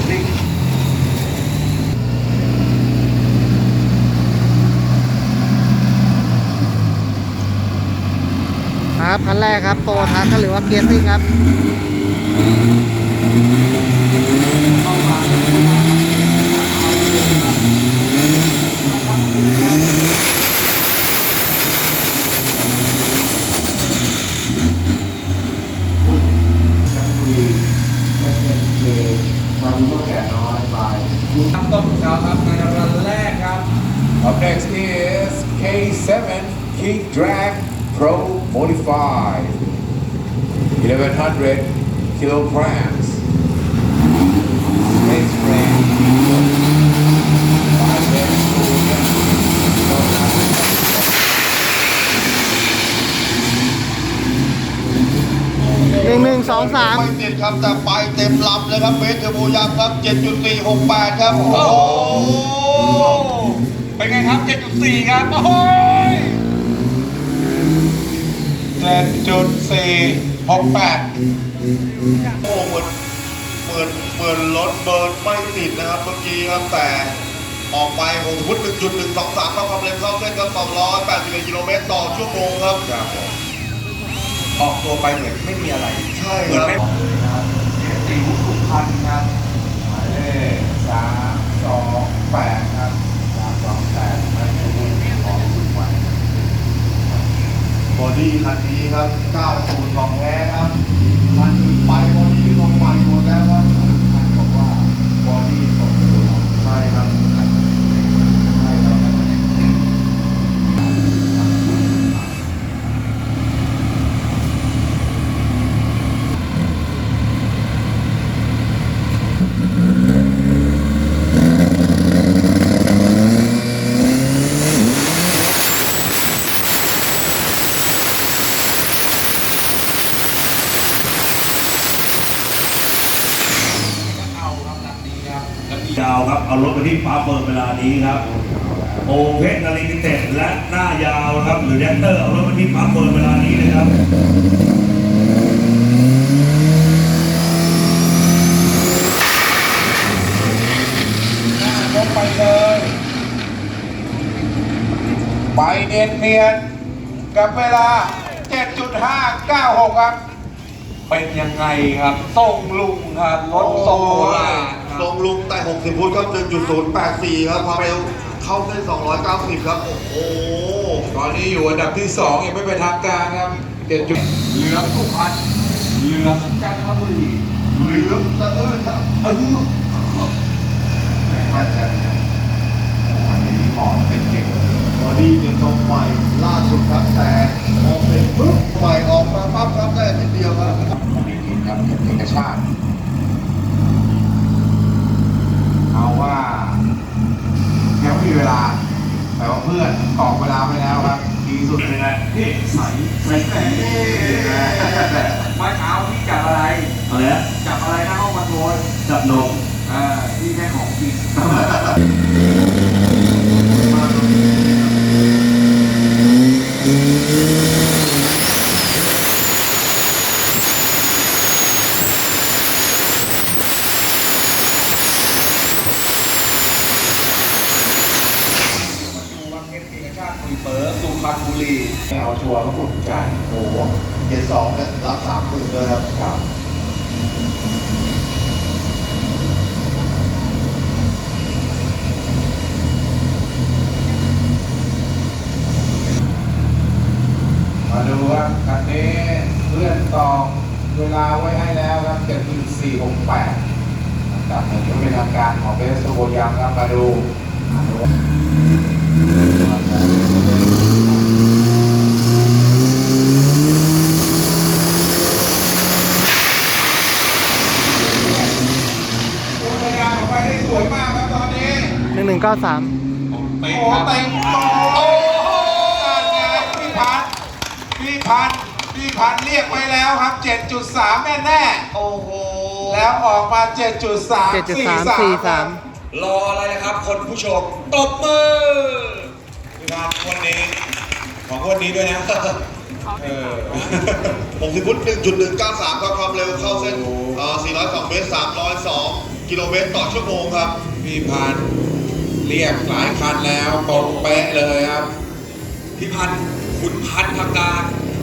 สซิ่งครับคันแรกครับโตทักหรือว่าเกียร์ซิ่งครับ K7 King Drag Pro 1100 kilograms หนึ่งหนึ่งสองสามไม่ติดครับแต่ไปเต็มลำเลยครับเบสเทอร์โบยากครับ 7.468 ครับ โอ้ เป็นไงครับ 7.4 ครับ โอ้โห7.468โอ้เหมือนเหมือนเหมือนรถเบิร์นไม่ติดนะครับ เมื่อกี้ครับแต่ออกไปหงพุทธ1.123เข้าความเร็วเข้าเส้นครับ281กิโลเมตรต่อชั่วโมงครับครับผมออกตัวไปเหมือนไม่มีอะไร ใช่เหมืคอนรับไม่ตีวุฒิพันธ์ครับหมายเลขสามสองแปดครับสามสองแปดไม่ใช่วุฒิของคุณวัน บอ ดี้คันนี้ครับ 90ของแท้ครับคันอื่นไปวันนี้ลงไปหมดแล้วครับคันบอกว่าบอดี้สมบูรณ์ใช่ครับใช่ครับ ยาวครับ เอารถไปที่ปั๊มเบอร์เวลานี้ครับ โอเพชรนาริกิเต็ดและหน้ายาวครับ หรือแดนเตอร์ เอารถไปที่ปั๊มเบอร์เวลานี้นะครับไปเลย ไปเนียนเนียนกับเวลา 7.596 ครับ เป็นยังไงครับส่งลุงครับรถทรงโบราณคลรับงลุงแต่ 60 ฟุตครับ 1.084 ครับ ความเร็วเข้าเส้น 290 ครับ โอ้โห ตอนนี้อยู่อันดับที่2ยังไม่เป็นทางการครับ7จุดเหลืองสุพรรณเหลืองจันทบุรี เหลืองสะอื้นครับเอออันนี้หอมเป็นเก่งบอดี้เป็นทรงใหม่ล่าสุดครับแต่พอเป็นปุ๊บใหม่ออกมาปั๊บครับได้นิดเดียวครับ นี่กินครับเอ กชาติ เอาว่า ยังไม่มีเวลา แต่ว่าเพื่อนตอกเวลาไปแล้วครับ ดีสุดเลยนะนี่ใสใสแหมไม้เท้าที่จับอะไร อะไรนะจับอะไรนะห้องคอนโทรลจับนม อ่าที่แค่ของจริง ดูวังเก็ตเอก ชาติคุยเปิดสุพรรณบุรีไม่เอาชัวร์ก็ปุ่นใจโอ้โหเกียร์สองเนี่ยรับสามหมื่นเลยครับครับมาดูครับคันนี้เลื่อนตองเวลาไว้ให้แล้วครับ7.468อันดับหนึ่งก็เป็นทางการของเบสโบยังครับมาดูมาดู โอ้ยงานออก ไปได้สวยมากครับตอนนี้ หนึ่งหนึ่งเก้าสามโอ้เต็งโตโอ้โหการงานพี่พันธุ์พี่พันธุ์พี่พันธุ์เรียกไว้แล้วครับ 7.3 แน่แน่โอ้โหๆแล้วออกมา 7.3 เจ็ดจุดสามสี่สามรออะไรนะครับ คนผู้ชมตบมืองานวันนี้ ของวันนี้ด้วยนะเออ60ฟุต1.193ครับความเร็วเข้าเส้นเอ่อ402เมตร302 กิโลเมตรต่อชั่วโมงครับ พี่พันธุ์เรียกหลายคันแล้วตรงเป๊ะเลยครับ พี่พันธ์ขุนพันธ์ทางการ